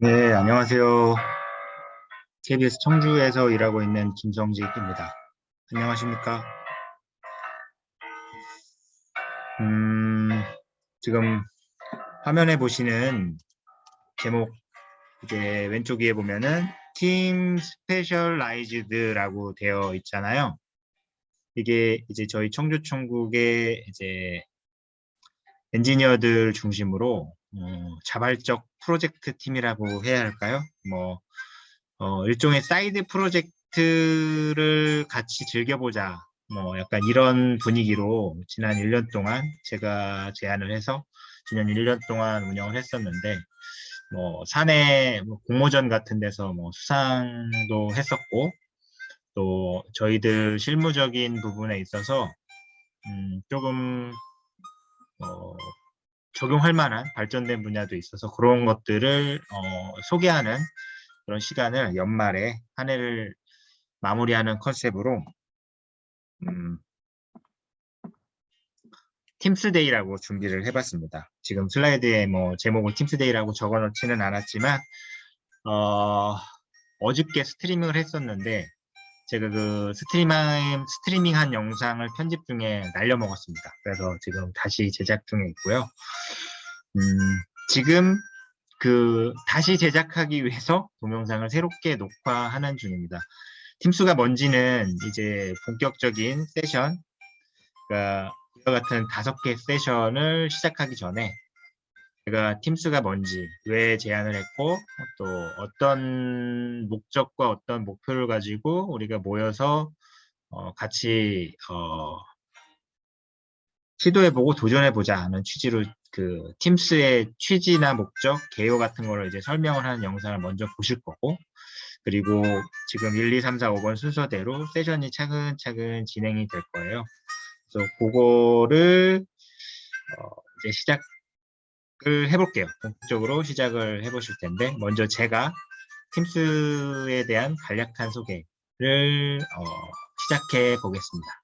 네, 안녕하세요. KBS 청주에서 일하고 있는 김성직입니다. 안녕하십니까? 음, 지금 화면에 보시는 제목 이제 왼쪽 위에 보면은 팀 스페셜라이즈드라고 되어 있잖아요. 이게 이제 저희 청주총국의 이제 엔지니어들 중심으로 어, 자발적 프로젝트 팀이라고 해야 할까요? 뭐 어, 일종의 사이드 프로젝트를 같이 즐겨보자. 뭐 약간 이런 분위기로 지난 1년 동안 제가 제안을 해서 지난 1년 동안 운영을 했었는데 뭐 사내 뭐 공모전 같은 데서 뭐 수상도 했었고 또 저희들 실무적인 부분에 있어서 음, 조금 어, 적용할 만한 발전된 분야도 있어서 그런 것들을 어, 소개하는 그런 시간을 연말에 한 해를 마무리하는 컨셉으로 음, 팀스데이라고 준비를 해봤습니다. 지금 슬라이드에 뭐 제목을 팀스데이라고 적어놓지는 않았지만 어, 어저께 스트리밍을 했었는데 제가 그 스트리밍, 스트리밍한 영상을 편집 중에 날려 먹었습니다. 그래서 지금 다시 제작 중에 있고요. 음, 지금 그 다시 제작하기 위해서 동영상을 새롭게 녹화하는 중입니다. 팀수가 뭔지는 이제 본격적인 세션, 그러니까 이와 같은 다섯 개 세션을 시작하기 전에 제가 팀수가 뭔지, 왜 제안을 했고, 또 어떤 목적과 어떤 목표를 가지고 우리가 모여서 어, 같이 어, 시도해보고 도전해보자 하는 취지로 그 팀스의 취지나 목적, 개요 같은 거를 이제 설명을 하는 영상을 먼저 보실 거고, 그리고 지금 1, 2, 3, 4, 5번 순서대로 세션이 차근차근 진행이 될 거예요. 그래서 그거를 어, 이제 시작 을 해볼게요. 본격적으로 시작을 해보실 텐데 먼저 제가 팀스에 대한 간략한 소개를 어, 시작해 보겠습니다.